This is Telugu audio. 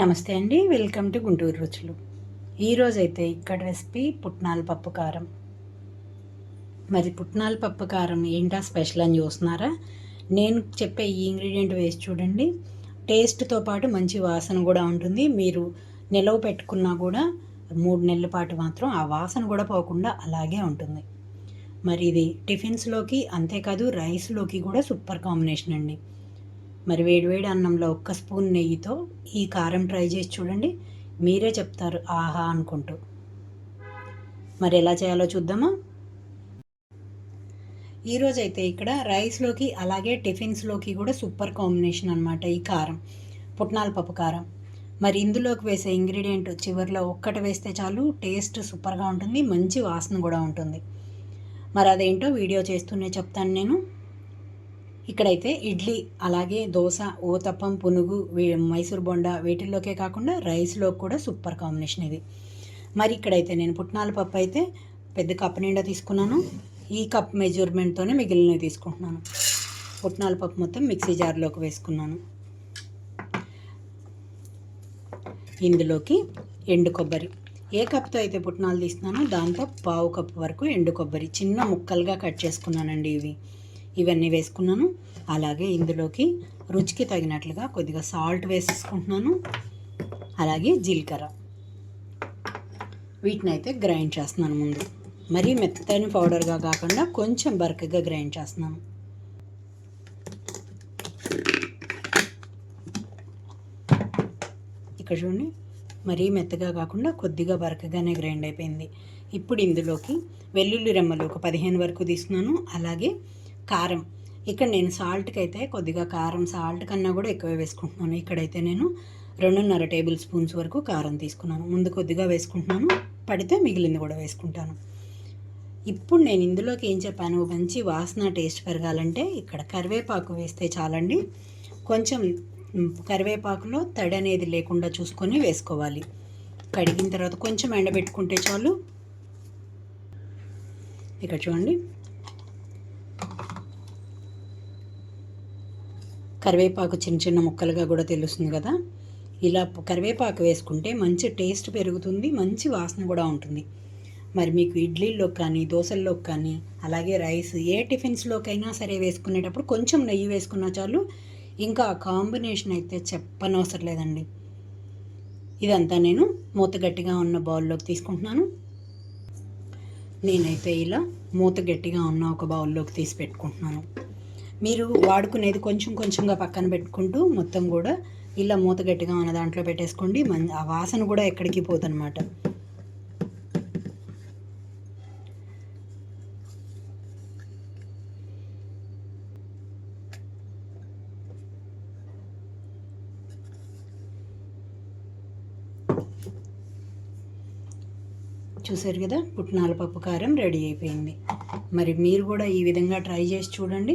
నమస్తే అండి. వెల్కమ్ టు గుంటూరు రుచులు. ఈరోజైతే ఇక్కడ రెసిపీ పుట్నాల పప్పు కారం. మరి పుట్నాల పప్పు కారం ఏంటా స్పెషల్ అని చూస్తున్నారా? నేను చెప్పే ఈ ఇంగ్రీడియంట్ వేసి చూడండి. టేస్ట్తో పాటు మంచి వాసన కూడా ఉంటుంది. మీరు నిలవ పెట్టుకున్నా కూడా మూడు నెలల పాటు మాత్రం ఆ వాసన కూడా పోకుండా అలాగే ఉంటుంది. మరి ఇది టిఫిన్స్లోకి అంతేకాదు రైస్లోకి కూడా సూపర్ కాంబినేషన్ అండి. మరి వేడివేడి అన్నంలో ఒక్క స్పూన్ నెయ్యితో ఈ కారం ట్రై చేసి చూడండి. మీరే చెప్తారు ఆహా అనుకుంటూ. మరి ఎలా చేయాలో చూద్దామా? ఈరోజైతే ఇక్కడ రైస్లోకి అలాగే టిఫిన్స్లోకి కూడా సూపర్ కాంబినేషన్ అనమాట ఈ కారం పుట్నాల పప్పు కారం. మరి ఇందులోకి వేసే ఇంగ్రీడియంట్ చివరిలో ఒక్కటి వేస్తే చాలు టేస్ట్ సూపర్గా ఉంటుంది మంచి వాసన కూడా ఉంటుంది. మరి అదేంటో వీడియో చేస్తూనే చెప్తాను నేను. ఇక్కడైతే ఇడ్లీ అలాగే దోశ ఓతప్పం పునుగు మైసూర్ బొండ వీటిల్లోకే కాకుండా రైస్లో కూడా సూపర్ కాంబినేషన్ ఇది. మరి ఇక్కడైతే నేను పుట్నాల పప్పు అయితే పెద్ద కప్పు నిండా తీసుకున్నాను. ఈ కప్ మెజర్మెంట్తోనే మిగిలినవి తీసుకుంటున్నాను. పుట్నాల పప్పు మొత్తం మిక్సీ జార్లోకి వేసుకున్నాను. ఇందులోకి ఎండు కొబ్బరి. ఏ కప్తో అయితే పుట్నాలు తీస్తున్నానో దాంతో పావు కప్పు వరకు ఎండు కొబ్బరి. చిన్న ముక్కలుగా కట్ చేసుకున్నానండి ఇవి. ఇవన్నీ వేసుకున్నాను. అలాగే ఇందులోకి రుచికి తగినట్లుగా కొద్దిగా సాల్ట్ వేసేసుకుంటున్నాను. అలాగే జీలకర్ర. వీటిని అయితే గ్రైండ్ చేస్తున్నాను ముందు. మరీ మెత్తని పౌడర్గా కాకుండా కొంచెం బరకగా గ్రైండ్ చేస్తున్నాను. ఇక్కడ చూడండి మరీ మెత్తగా కాకుండా కొద్దిగా బరకగానే గ్రైండ్ అయిపోయింది. ఇప్పుడు ఇందులోకి వెల్లుల్లి రెమ్మలు ఒక పదిహేను వరకు తీసుకున్నాను. అలాగే కారం. ఇక్కడ నేను సాల్ట్కి అయితే కొద్దిగా కారం సాల్ట్ కన్నా కూడా ఎక్కువ వేసుకుంటున్నాను. ఇక్కడైతే నేను రెండున్నర టేబుల్ స్పూన్స్ వరకు కారం తీసుకున్నాను. ముందు కొద్దిగా వేసుకుంటున్నాను. పడితే మిగిలింది కూడా వేసుకుంటాను. ఇప్పుడు నేను ఇందులోకి ఏం చెప్పాను? మంచి వాసన టేస్ట్ పెరగాలంటే ఇక్కడ కరివేపాకు వేస్తే చాలండి. కొంచెం కరివేపాకులో తడి అనేది లేకుండా చూసుకొని వేసుకోవాలి. కడిగిన తర్వాత కొంచెం ఎండబెట్టుకుంటే చాలు. ఇక్కడ చూడండి. కరివేపాకు చిన్న చిన్న ముక్కలుగా కూడా తెలుస్తుంది కదా. ఇలా కరివేపాకు వేసుకుంటే మంచి టేస్ట్ పెరుగుతుంది మంచి వాసన కూడా ఉంటుంది. మరి మీకు ఇడ్లీల్లో కానీ దోశల్లో కానీ అలాగే రైస్ ఏ టిఫిన్స్లోకైనా సరే వేసుకునేటప్పుడు కొంచెం నెయ్యి వేసుకున్నా చాలు. ఇంకా ఆ కాంబినేషన్ అయితే చెప్పనవసరం లేదండి. ఇదంతా నేను మూత గట్టిగా ఉన్న బౌల్లోకి తీసుకుంటున్నాను. నేనైతే ఇలా మూత గట్టిగా ఉన్న ఒక బౌల్లోకి తీసి పెట్టుకుంటున్నాను. మీరు వాడుకునేది కొంచెం కొంచెంగా పక్కన పెట్టుకుంటూ మొత్తం కూడా ఇలా మూత గట్టిగా ఉన్న దాంట్లో పెట్టేసుకోండి. మన ఆ వాసన కూడా ఎక్కడికి పోదనమాట చూసారు కదా? పుట్నాల పప్పు కారం రెడీ అయిపోయింది. మరి మీరు కూడా ఈ విధంగా ట్రై చేసి చూడండి.